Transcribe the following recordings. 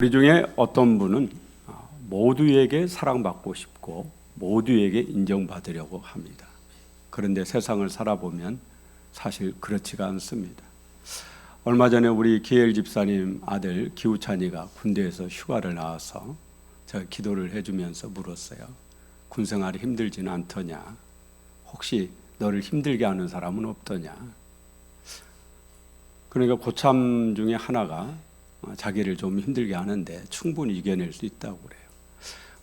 우리 중에 어떤 분은 모두에게 사랑받고 싶고 모두에게 인정받으려고 합니다. 그런데 세상을 살아보면 사실 그렇지가 않습니다. 얼마 전에 우리 기엘 집사님 아들 기우찬이가 군대에서 휴가를 나와서 제가 기도를 해주면서 물었어요. 군 생활이 힘들지는 않더냐? 혹시 너를 힘들게 하는 사람은 없더냐? 그러니까 고참 중에 하나가 자기를 좀 힘들게 하는데 충분히 이겨낼 수 있다고 그래요.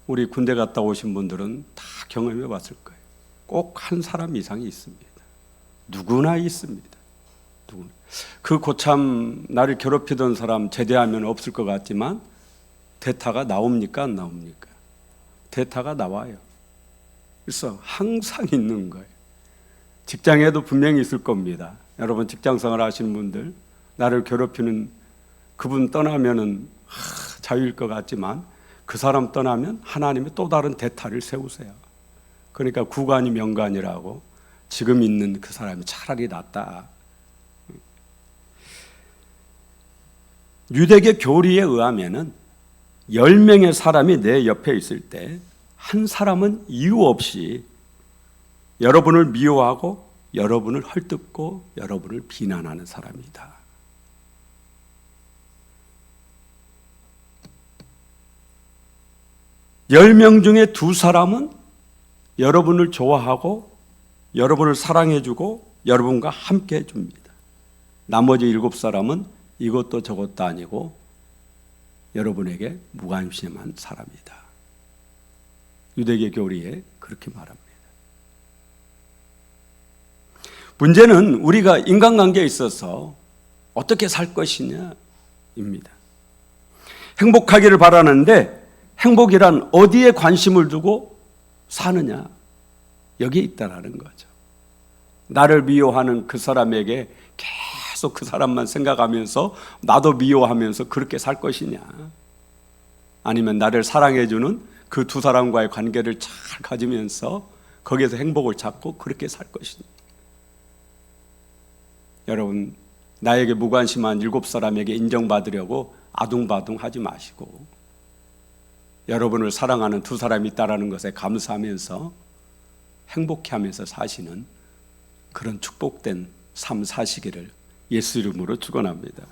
우리 군대 갔다 오신 분들은 다 경험해 봤을 거예요. 꼭 한 사람 이상이 있습니다. 누구나 있습니다. 누구나. 그 고참 나를 괴롭히던 사람 제대하면 없을 것 같지만 대타가 나옵니까 안 나옵니까? 대타가 나와요. 그래서 항상 있는 거예요. 직장에도 분명히 있을 겁니다. 여러분 직장 생활 하시는 분들 나를 괴롭히는 그분 떠나면은 하, 자유일 것 같지만 그 사람 떠나면 하나님이 또 다른 대타를 세우세요. 그러니까 구간이 명간이라고 지금 있는 그 사람이 차라리 낫다. 유대계 교리에 의하면은 10명의 사람이 내 옆에 있을 때 한 사람은 이유 없이 여러분을 미워하고 여러분을 헐뜯고 여러분을 비난하는 사람이다. 열명 중에 두 사람은 여러분을 좋아하고 여러분을 사랑해주고 여러분과 함께 해줍니다. 나머지 일곱 사람은 이것도 저것도 아니고 여러분에게 무관심한 사람이다. 유대계 교리에 그렇게 말합니다. 문제는 우리가 인간관계에 있어서 어떻게 살 것이냐입니다. 행복하기를 바라는데 행복이란 어디에 관심을 두고 사느냐? 여기에 있다라는 거죠. 나를 미워하는 그 사람에게 계속 그 사람만 생각하면서 나도 미워하면서 그렇게 살 것이냐? 아니면 나를 사랑해주는 그 두 사람과의 관계를 잘 가지면서 거기에서 행복을 찾고 그렇게 살 것이냐? 여러분 나에게 무관심한 일곱 사람에게 인정받으려고 아둥바둥 하지 마시고 여러분을 사랑하는 두 사람이 있다라는 것에 감사하면서 행복해 하면서 사시는 그런 축복된 삶 사시기를 예수 이름으로 축원합니다.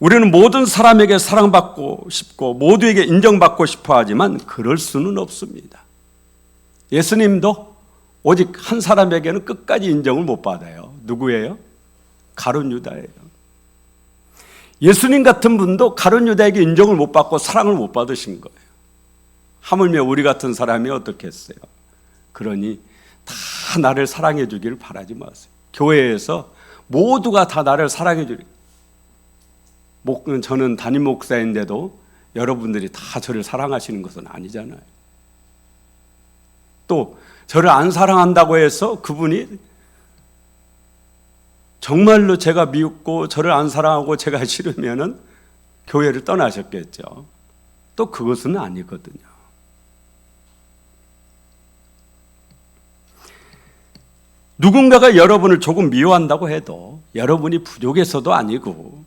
우리는 모든 사람에게 사랑받고 싶고 모두에게 인정받고 싶어 하지만 그럴 수는 없습니다. 예수님도 오직 한 사람에게는 끝까지 인정을 못 받아요. 누구예요? 가룟 유다예요. 예수님 같은 분도 가룟 유다에게 인정을 못 받고 사랑을 못 받으신 거예요. 하물며 우리 같은 사람이 어떻겠어요? 그러니 다 나를 사랑해 주기를 바라지 마세요. 교회에서 모두가 다 나를 사랑해 주리. 저는 담임 목사인데도 여러분들이 다 저를 사랑하시는 것은 아니잖아요. 또 저를 안 사랑한다고 해서 그분이 정말로 제가 미웠고 저를 안 사랑하고 제가 싫으면은 교회를 떠나셨겠죠. 또 그것은 아니거든요. 누군가가 여러분을 조금 미워한다고 해도 여러분이 부족해서도 아니고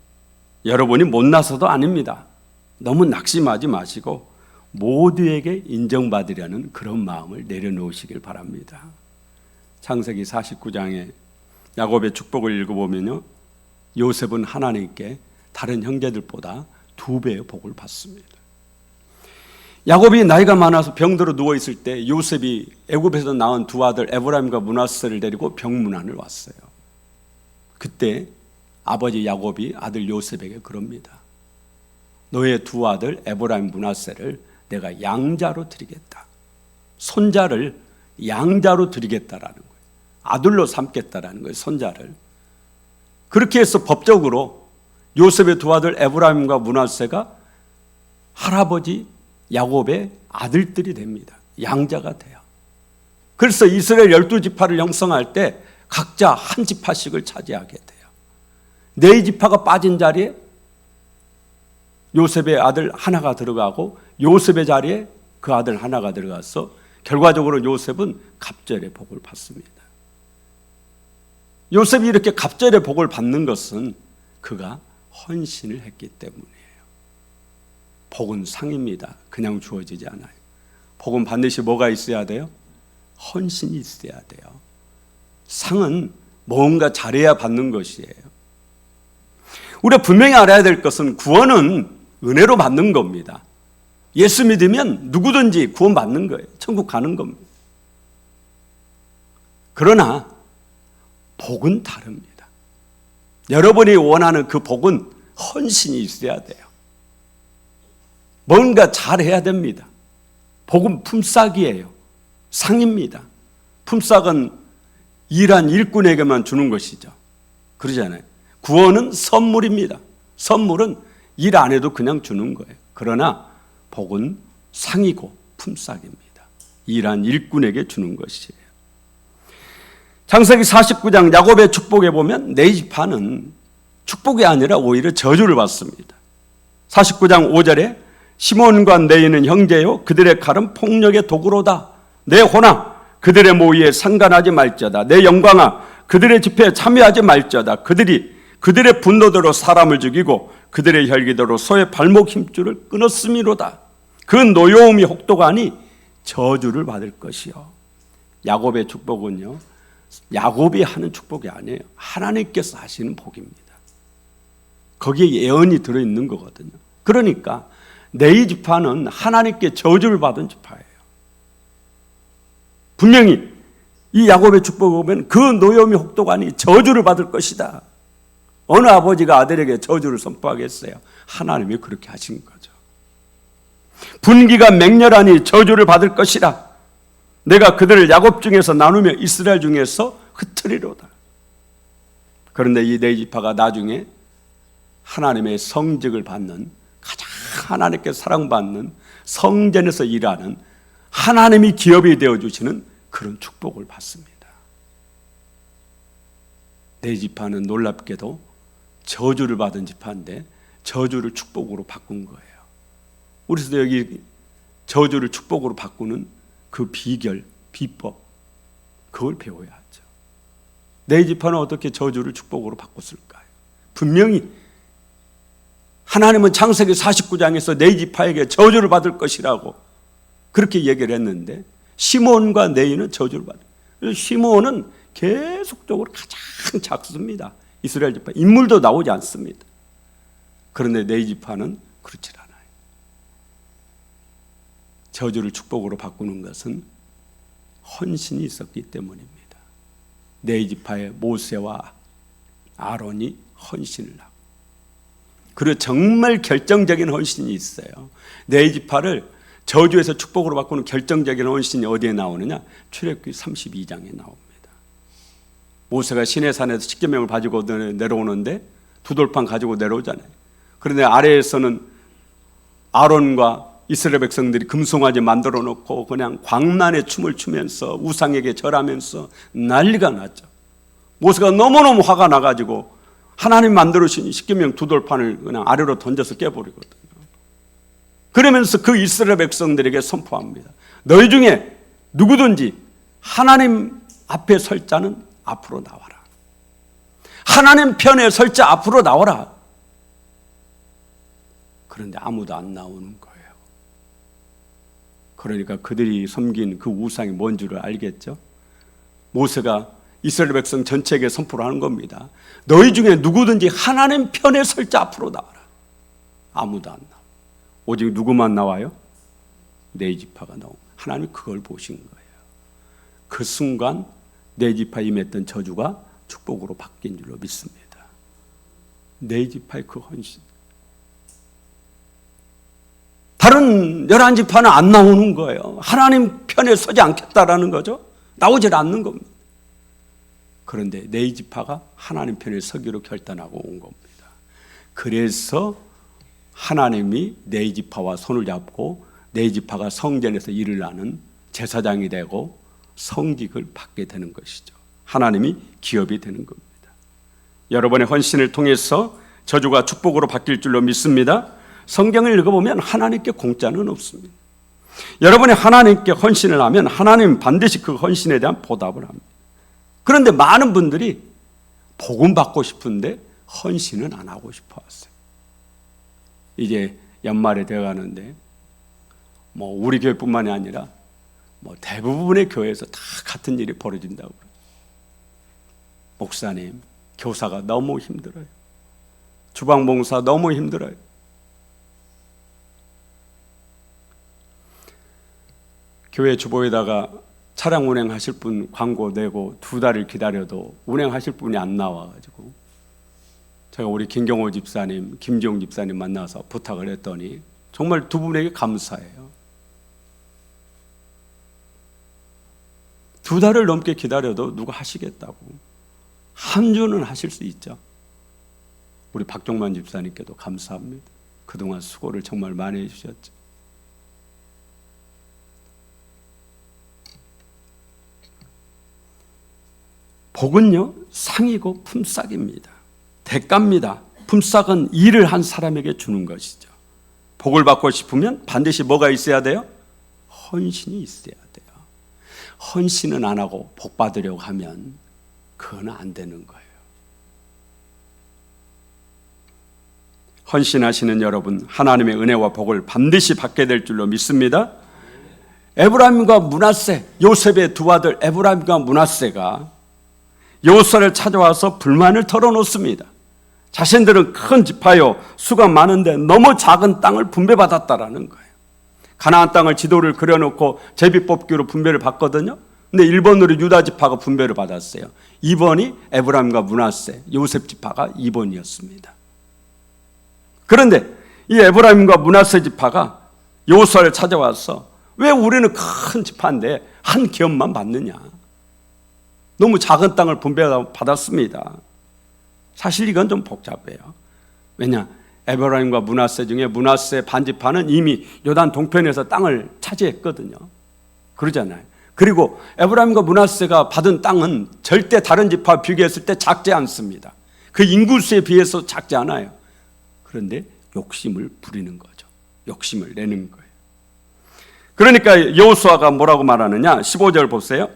여러분이 못나서도 아닙니다. 너무 낙심하지 마시고 모두에게 인정받으려는 그런 마음을 내려놓으시길 바랍니다. 창세기 49장에 야곱의 축복을 읽어보면요. 요셉은 하나님께 다른 형제들보다 두 배의 복을 받습니다. 야곱이 나이가 많아서 병들어 누워 있을 때 요셉이 애굽에서 낳은 두 아들 에브라임과 문하세를 데리고 병문안을 왔어요. 그때 아버지 야곱이 아들 요셉에게 그럽니다. 너의 두 아들 에브라임 문하세를 내가 양자로 드리겠다. 손자를 양자로 드리겠다라는 거예요. 아들로 삼겠다라는 거예요. 손자를. 그렇게 해서 법적으로 요셉의 두 아들 에브라임과 문하세가 할아버지 야곱의 아들들이 됩니다. 양자가 돼요. 그래서 이스라엘 열두 지파를 형성할 때 각자 한 지파씩을 차지하게 돼요. 네 지파가 빠진 자리에 요셉의 아들 하나가 들어가고 요셉의 자리에 그 아들 하나가 들어가서 결과적으로 요셉은 갑절의 복을 받습니다. 요셉이 이렇게 갑절의 복을 받는 것은 그가 헌신을 했기 때문이에요. 복은 상입니다. 그냥 주어지지 않아요. 복은 반드시 뭐가 있어야 돼요? 헌신이 있어야 돼요. 상은 뭔가 잘해야 받는 것이에요. 우리가 분명히 알아야 될 것은 구원은 은혜로 받는 겁니다. 예수 믿으면 누구든지 구원 받는 거예요. 천국 가는 겁니다. 그러나 복은 다릅니다. 여러분이 원하는 그 복은 헌신이 있어야 돼요. 뭔가 잘해야 됩니다. 복은 품삯이에요. 상입니다. 품삯은 일한 일꾼에게만 주는 것이죠. 그러잖아요. 구원은 선물입니다. 선물은 일 안 해도 그냥 주는 거예요. 그러나 복은 상이고 품삯입니다. 일한 일꾼에게 주는 것이에요. 창세기 49장 야곱의 축복에 보면 네이파는 축복이 아니라 오히려 저주를 받습니다. 49장 5절에 시몬과 네이는 형제요 그들의 칼은 폭력의 도구로다. 내 호나 그들의 모의에 상관하지 말자다. 내 영광아 그들의 집회에 참여하지 말자다. 그들이 그들의 분노대로 사람을 죽이고 그들의 혈기대로 소의 발목 힘줄을 끊었음이로다. 그 노여움이 혹도가 아니 저주를 받을 것이요. 야곱의 축복은요. 야곱이 하는 축복이 아니에요. 하나님께서 하시는 복입니다. 거기에 예언이 들어 있는 거거든요. 그러니까 네 지파는 하나님께 저주를 받은 지파예요. 분명히 이 야곱의 축복을 보면 그 노염이 아니 저주를 받을 것이다. 어느 아버지가 아들에게 저주를 선포하겠어요? 하나님이 그렇게 하신 거죠. 분기가 맹렬하니 저주를 받을 것이라. 내가 그들을 야곱 중에서 나누며 이스라엘 중에서 흩트리로다. 그런데 이 네 지파가 나중에 하나님의 성직을 받는 가장 하나님께 사랑받는 성전에서 일하는 하나님이 기업이 되어 주시는 그런 축복을 받습니다. 네 지파는 놀랍게도 저주를 받은 지파인데 저주를 축복으로 바꾼 거예요. 우리도 여기 저주를 축복으로 바꾸는 그 비결, 비법 그걸 배워야 하죠. 네 지파는 어떻게 저주를 축복으로 바꿨을까요? 분명히 하나님은 창세기 49장에서 네 지파에게 저주를 받을 것이라고 그렇게 얘기를 했는데 시몬과 네이는 저주를 받아요. 시몬은 계속적으로 가장 작습니다. 이스라엘 지파 인물도 나오지 않습니다. 그런데 네 지파는 그렇지 않아요. 저주를 축복으로 바꾸는 것은 헌신이 있었기 때문입니다. 네 지파의 모세와 아론이 헌신을 하고 그리고 정말 결정적인 헌신이 있어요. 네 지파를 저주에서 축복으로 바꾸는 결정적인 헌신이 어디에 나오느냐? 출애굽기 32장에 나옵니다. 모세가 시내산에서 십계명을 가지고 내려오는데 두 돌판 가지고 내려오잖아요. 그런데 아래에서는 아론과 이스라엘 백성들이 금송아지 만들어 놓고 그냥 광란의 춤을 추면서 우상에게 절하면서 난리가 났죠. 모세가 너무너무 화가 나가지고 하나님 만들어주신 십계명 두 돌판을 그냥 아래로 던져서 깨버리거든요. 그러면서 그 이스라엘 백성들에게 선포합니다. 너희 중에 누구든지 하나님 앞에 설 자는 앞으로 나와라. 하나님 편에 설 자 앞으로 나와라. 그런데 아무도 안 나오는 거예요. 그러니까 그들이 섬긴 그 우상이 뭔 줄을 알겠죠? 모세가 이스라엘 백성 전체에게 선포를 하는 겁니다. 너희 중에 누구든지 하나님 편에 설자 앞으로 나와라. 아무도 안 나와. 오직 누구만 나와요? 네 지파가 나오. 하나님 그걸 보신 거예요. 그 순간 네 지파 임했던 저주가 축복으로 바뀐 줄로 믿습니다. 네 지파의 그 헌신. 다른 열한 지파는 안 나오는 거예요. 하나님 편에 서지 않겠다라는 거죠. 나오질 않는 겁니다. 그런데 네 지파가 하나님 편에 서기로 결단하고 온 겁니다. 그래서 하나님이 네 지파와 손을 잡고 네 지파가 성전에서 일을 하는 제사장이 되고 성직을 받게 되는 것이죠. 하나님이 기업이 되는 겁니다. 여러분의 헌신을 통해서 저주가 축복으로 바뀔 줄로 믿습니다. 성경을 읽어보면 하나님께 공짜는 없습니다. 여러분이 하나님께 헌신을 하면 하나님 반드시 그 헌신에 대한 보답을 합니다. 그런데 많은 분들이 복음 받고 싶은데 헌신은 안 하고 싶어 하세요. 이제 연말에 되어 가는데 뭐 우리 교회뿐만이 아니라 뭐 대부분의 교회에서 다 같은 일이 벌어진다고. 목사님, 교사가 너무 힘들어요. 주방 봉사 너무 힘들어요. 교회 주보에다가 차량 운행하실 분 광고 내고 두 달을 기다려도 운행하실 분이 안 나와가지고 제가 우리 김경호 집사님, 김지용 집사님 만나서 부탁을 했더니 정말 두 분에게 감사해요. 두 달을 넘게 기다려도 누가 하시겠다고. 한 주는 하실 수 있죠. 우리 박종만 집사님께도 감사합니다. 그동안 수고를 정말 많이 해주셨죠. 복은요, 상이고 품삯입니다. 대가입니다. 품삯은 일을 한 사람에게 주는 것이죠. 복을 받고 싶으면 반드시 뭐가 있어야 돼요? 헌신이 있어야 돼요. 헌신은 안 하고 복 받으려고 하면 그건 안 되는 거예요. 헌신하시는 여러분, 하나님의 은혜와 복을 반드시 받게 될 줄로 믿습니다. 에브라임과 문하세, 요셉의 두 아들 에브라임과 문하세가 요소를 찾아와서 불만을 털어놓습니다. 자신들은 큰 지파요 수가 많은데 너무 작은 땅을 분배받았다라는 거예요. 가나안 땅을 지도를 그려놓고 제비 뽑기로 분배를 받거든요. 근데 1번으로 유다 지파가 분배를 받았어요. 2번이 에브라임과 문하세, 요셉 지파가 2번이었습니다. 그런데 이 에브라임과 문하세 지파가 요소를 찾아와서 왜 우리는 큰 지파인데 한 기업만 받느냐? 너무 작은 땅을 분배받았습니다. 사실 이건 좀 복잡해요. 왜냐? 에브라임과 문하세 중에 문하세 반지파는 이미 요단 동편에서 땅을 차지했거든요. 그러잖아요. 그리고 에브라임과 문하세가 받은 땅은 절대 다른 지파 비교했을 때 작지 않습니다. 그 인구수에 비해서 작지 않아요. 그런데 욕심을 부리는 거죠. 욕심을 내는 거예요. 그러니까 여호수아가 뭐라고 말하느냐? 15절 보세요.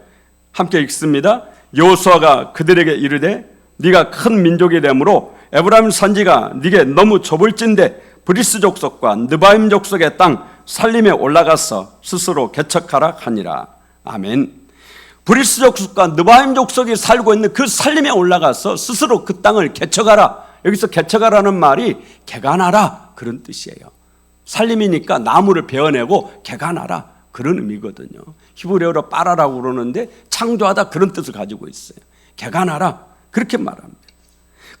함께 읽습니다. 여호수아가 그들에게 이르되 네가 큰 민족이 되므로 에브라임 산지가 네게 너무 좁을진데 브리스 족속과 느바임 족속의 땅 살림에 올라가서 스스로 개척하라 하니라. 아멘. 브리스 족속과 느바임 족속이 살고 있는 그 살림에 올라가서 스스로 그 땅을 개척하라. 여기서 개척하라는 말이 개간하라 그런 뜻이에요. 살림이니까 나무를 베어내고 개간하라 그런 의미거든요. 히브리어로 빠라라고 그러는데 창조하다 그런 뜻을 가지고 있어요. 개간하라 그렇게 말합니다.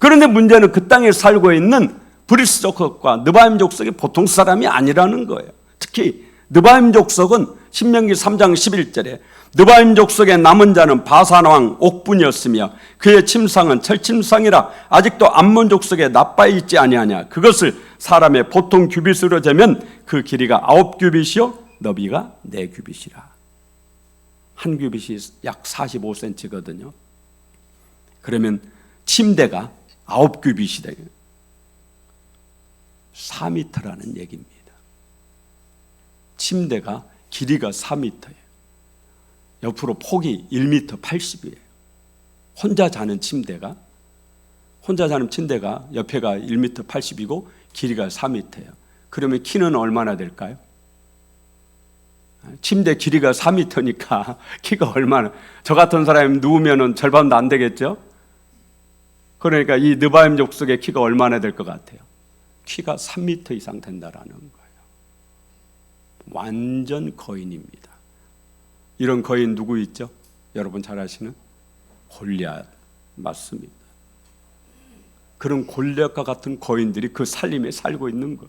그런데 문제는 그 땅에 살고 있는 브리스 족속과 느바임 족속이 보통 사람이 아니라는 거예요. 특히 느바임 족속은 신명기 3장 11절에 느바임 족속의 남은 자는 바산 왕 옥분이었으며 그의 침상은 철침상이라 아직도 암몬 족속에 나빠 있지 아니하냐 그것을 사람의 보통 규빗으로 재면 그 길이가 아홉 규빗이요 너비가 네 규빗이라 한 규빗이 약 45cm거든요. 그러면 침대가 아홉 규빗이 되요 4m라는 얘기입니다. 침대가 길이가 4m예요. 옆으로 폭이 1m 80이에요. 혼자 자는 침대가 혼자 자는 침대가 옆에가 1m 80이고 길이가 4m예요. 그러면 키는 얼마나 될까요? 침대 길이가 4m니까 키가 얼마나 저 같은 사람이 누우면은 절반도 안 되겠죠? 그러니까 이 느바임 족속의 키가 얼마나 될 것 같아요? 키가 3m 이상 된다라는 거예요. 완전 거인입니다. 이런 거인 누구 있죠? 여러분 잘 아시는 골리앗 맞습니다. 그런 골리앗과 같은 거인들이 그 살림에 살고 있는 것.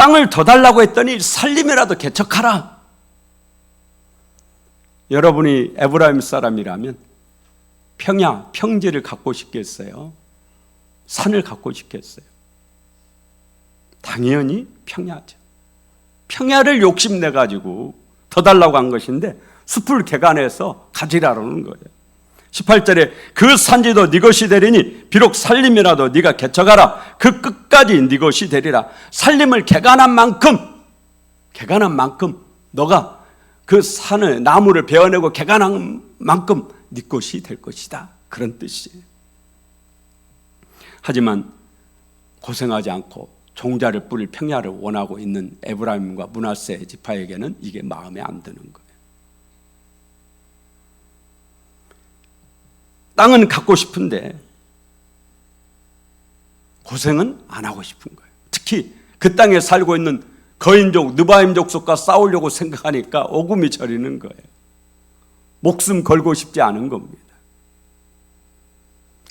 땅을 더 달라고 했더니 살림이라도 개척하라. 여러분이 에브라임 사람이라면 평야, 평지를 갖고 싶겠어요? 산을 갖고 싶겠어요? 당연히 평야죠. 평야를 욕심내 가지고 더 달라고 한 것인데 숲을 개간해서 가지라는 거예요. 18절에 그 산지도 네 것이 되리니 비록 살림이라도 네가 개척하라 그 끝까지 네 것이 되리라 살림을 개간한 만큼 개간한 만큼 너가 그 산을 나무를 베어내고 개간한 만큼 네 것이 될 것이다 그런 뜻이에요. 하지만 고생하지 않고 종자를 뿌릴 평야를 원하고 있는 에브라임과 문하세 지파에게는 이게 마음에 안 드는 거예요. 땅은 갖고 싶은데 고생은 안 하고 싶은 거예요. 특히 그 땅에 살고 있는 거인족, 느바임 족속과 싸우려고 생각하니까 오금이 저리는 거예요. 목숨 걸고 싶지 않은 겁니다.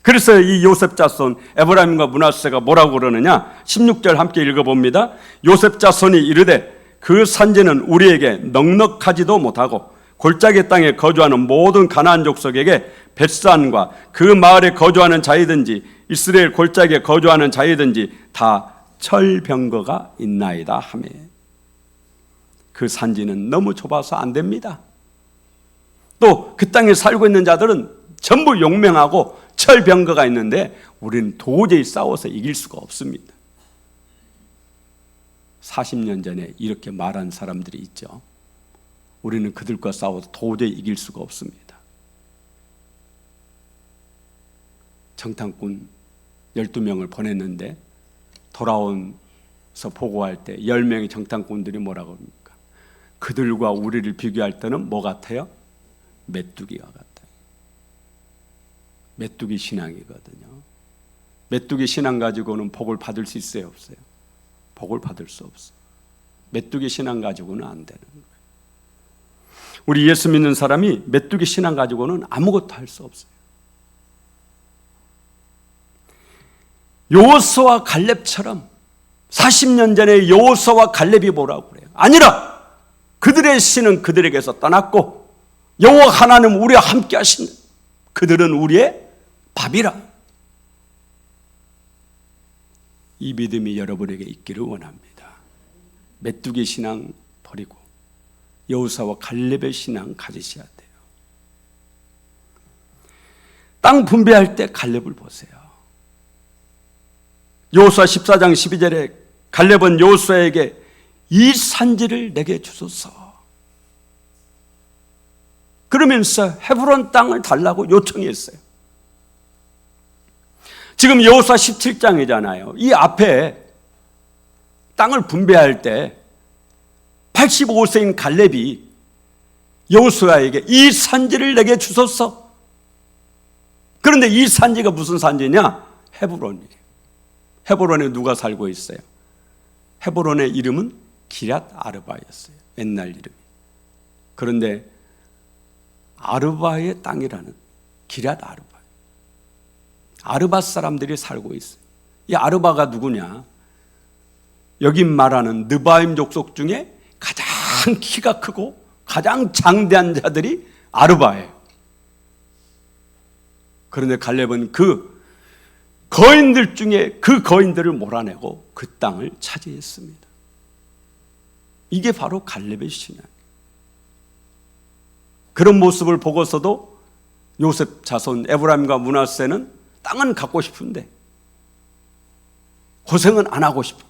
그래서 이 요셉 자손 에브라임과 문하세가 뭐라고 그러느냐? 16절 함께 읽어봅니다. 요셉 자손이 이르되 그 산지는 우리에게 넉넉하지도 못하고 골짜기 땅에 거주하는 모든 가나안 족속에게 벳산과 그 마을에 거주하는 자이든지 이스라엘 골짜기에 거주하는 자이든지 다 철병거가 있나이다 하매 그 산지는 너무 좁아서 안 됩니다. 또 그 땅에 살고 있는 자들은 전부 용맹하고 철병거가 있는데 우리는 도저히 싸워서 이길 수가 없습니다. 40년 전에 이렇게 말한 사람들이 있죠. 우리는 그들과 싸워서 도저히 이길 수가 없습니다. 정탐꾼 12명을 보냈는데 돌아온서 보고할 때 10명의 정탐꾼들이 뭐라고 합니까? 그들과 우리를 비교할 때는 뭐 같아요? 메뚜기와 같아요. 메뚜기 신앙이거든요. 메뚜기 신앙 가지고는 복을 받을 수 있어요, 없어요? 복을 받을 수 없어요. 메뚜기 신앙 가지고는 안 되는 거예요. 우리 예수 믿는 사람이 메뚜기 신앙 가지고는 아무것도 할 수 없어요. 요호수와 갈렙처럼 40년 전에 요호수와 갈렙이 뭐라고 그래요? 아니라 그들의 신은 그들에게서 떠났고 여호와 하나님 우리와 함께 하신 그들은 우리의 밥이라. 이 믿음이 여러분에게 있기를 원합니다. 메뚜기 신앙 버리고 여호사와 갈렙의 신앙 가지셔야 돼요. 땅 분배할 때 갈렙을 보세요. 여호수아 14장 12절에 갈렙은 여호수아에게 이 산지를 내게 주소서. 그러면서 헤브론 땅을 달라고 요청했어요. 지금 여호수아 17장이잖아요. 이 앞에 땅을 분배할 때 85세인 갈렙이 여호수아에게 이 산지를 내게 주소서. 그런데 이 산지가 무슨 산지냐? 헤브론이에요. 헤브론에 누가 살고 있어요? 헤브론의 이름은 기랏 아르바였어요. 옛날 이름이. 그런데 아르바의 땅이라는 기랏 아르바. 아르바 사람들이 살고 있어요. 이 아르바가 누구냐? 여기 말하는 느바임 족속 중에 가장 키가 크고 가장 장대한 자들이 아르바예요. 그런데 갈렙은 그 거인들 중에 그 거인들을 몰아내고 그 땅을 차지했습니다. 이게 바로 갈렙의 신앙. 그런 모습을 보고서도 요셉 자손 에브라임과 문하세는 땅은 갖고 싶은데 고생은 안 하고 싶고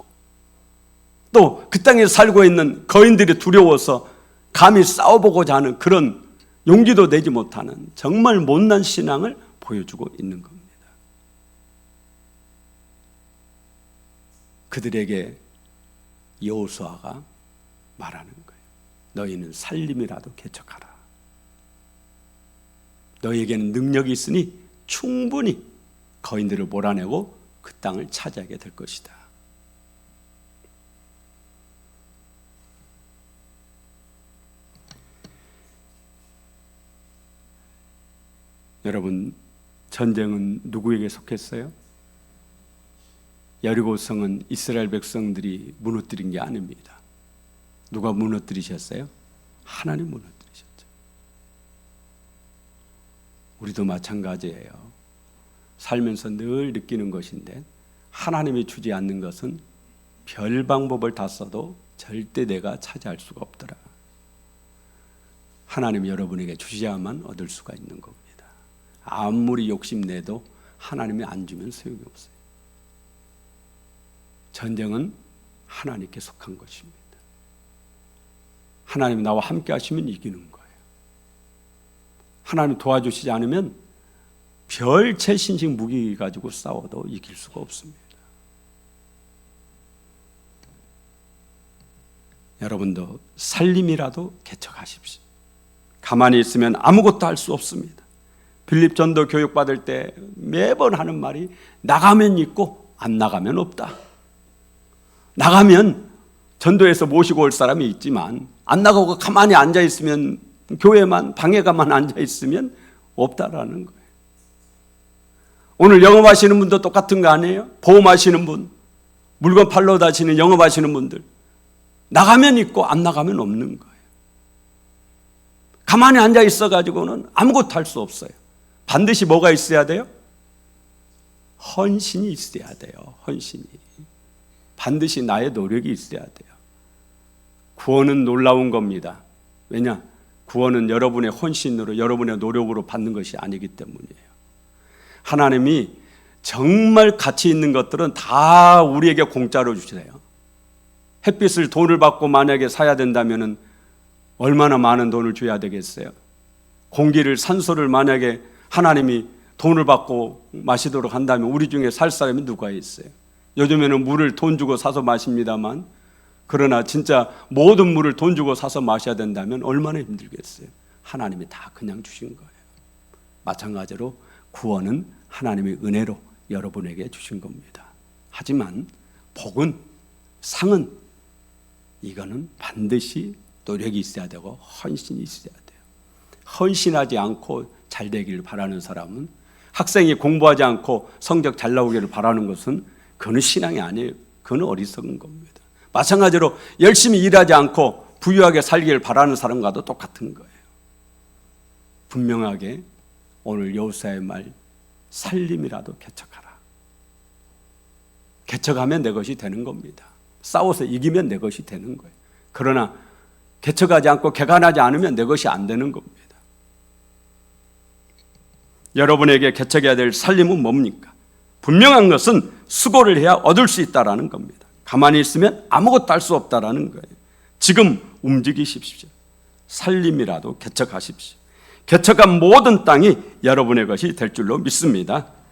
또 그 땅에 살고 있는 거인들이 두려워서 감히 싸워보고자 하는 그런 용기도 내지 못하는 정말 못난 신앙을 보여주고 있는 겁니다. 그들에게 여호수아가 말하는 거예요. 너희는 살림이라도 개척하라. 너희에게는 능력이 있으니 충분히 거인들을 몰아내고 그 땅을 차지하게 될 것이다. 여러분, 전쟁은 누구에게 속했어요? 여리고성은 이스라엘 백성들이 무너뜨린 게 아닙니다. 누가 무너뜨리셨어요? 하나님 무너뜨리셨죠. 우리도 마찬가지예요. 살면서 늘 느끼는 것인데 하나님이 주지 않는 것은 별 방법을 다 써도 절대 내가 차지할 수가 없더라. 하나님 여러분에게 주셔야만 얻을 수가 있는 겁니다. 아무리 욕심내도 하나님이 안 주면 소용이 없어요. 전쟁은 하나님께 속한 것입니다. 하나님 나와 함께 하시면 이기는 거예요. 하나님 도와주시지 않으면 별 최신식 무기 가지고 싸워도 이길 수가 없습니다. 여러분도 살림이라도 개척하십시오. 가만히 있으면 아무것도 할 수 없습니다. 빌립 전도 교육 받을 때 매번 하는 말이 나가면 있고 안 나가면 없다. 나가면 전도에서 모시고 올 사람이 있지만 안 나가고 가만히 앉아 있으면 교회만 방해가만 앉아 있으면 없다라는 거예요. 오늘 영업하시는 분도 똑같은 거 아니에요? 보험하시는 분, 물건 팔러 다시는 영업하시는 분들 나가면 있고 안 나가면 없는 거예요. 가만히 앉아 있어 가지고는 아무것도 할 수 없어요. 반드시 뭐가 있어야 돼요? 헌신이 있어야 돼요. 헌신이. 반드시 나의 노력이 있어야 돼요. 구원은 놀라운 겁니다. 왜냐? 구원은 여러분의 헌신으로 여러분의 노력으로 받는 것이 아니기 때문이에요. 하나님이 정말 가치 있는 것들은 다 우리에게 공짜로 주세요. 햇빛을 돈을 받고 만약에 사야 된다면은 얼마나 많은 돈을 줘야 되겠어요? 공기를 산소를 만약에 하나님이 돈을 받고 마시도록 한다면 우리 중에 살 사람이 누가 있어요? 요즘에는 물을 돈 주고 사서 마십니다만 그러나 진짜 모든 물을 돈 주고 사서 마셔야 된다면 얼마나 힘들겠어요? 하나님이 다 그냥 주신 거예요. 마찬가지로 구원은 하나님의 은혜로 여러분에게 주신 겁니다. 하지만 복은 상은 이거는 반드시 노력이 있어야 되고 헌신이 있어야 돼요. 헌신하지 않고 잘 되기를 바라는 사람은 학생이 공부하지 않고 성적 잘 나오기를 바라는 것은 그는 신앙이 아니에요. 그는 어리석은 겁니다. 마찬가지로 열심히 일하지 않고 부유하게 살기를 바라는 사람과도 똑같은 거예요. 분명하게 오늘 여호사의 말 살림이라도 개척하라. 개척하면 내 것이 되는 겁니다. 싸워서 이기면 내 것이 되는 거예요. 그러나 개척하지 않고 개간하지 않으면 내 것이 안 되는 겁니다. 여러분에게 개척해야 될 살림은 뭡니까? 분명한 것은 수고를 해야 얻을 수 있다라는 겁니다. 가만히 있으면 아무것도 할 수 없다라는 거예요. 지금 움직이십시오. 살림이라도 개척하십시오. 개척한 모든 땅이 여러분의 것이 될 줄로 믿습니다.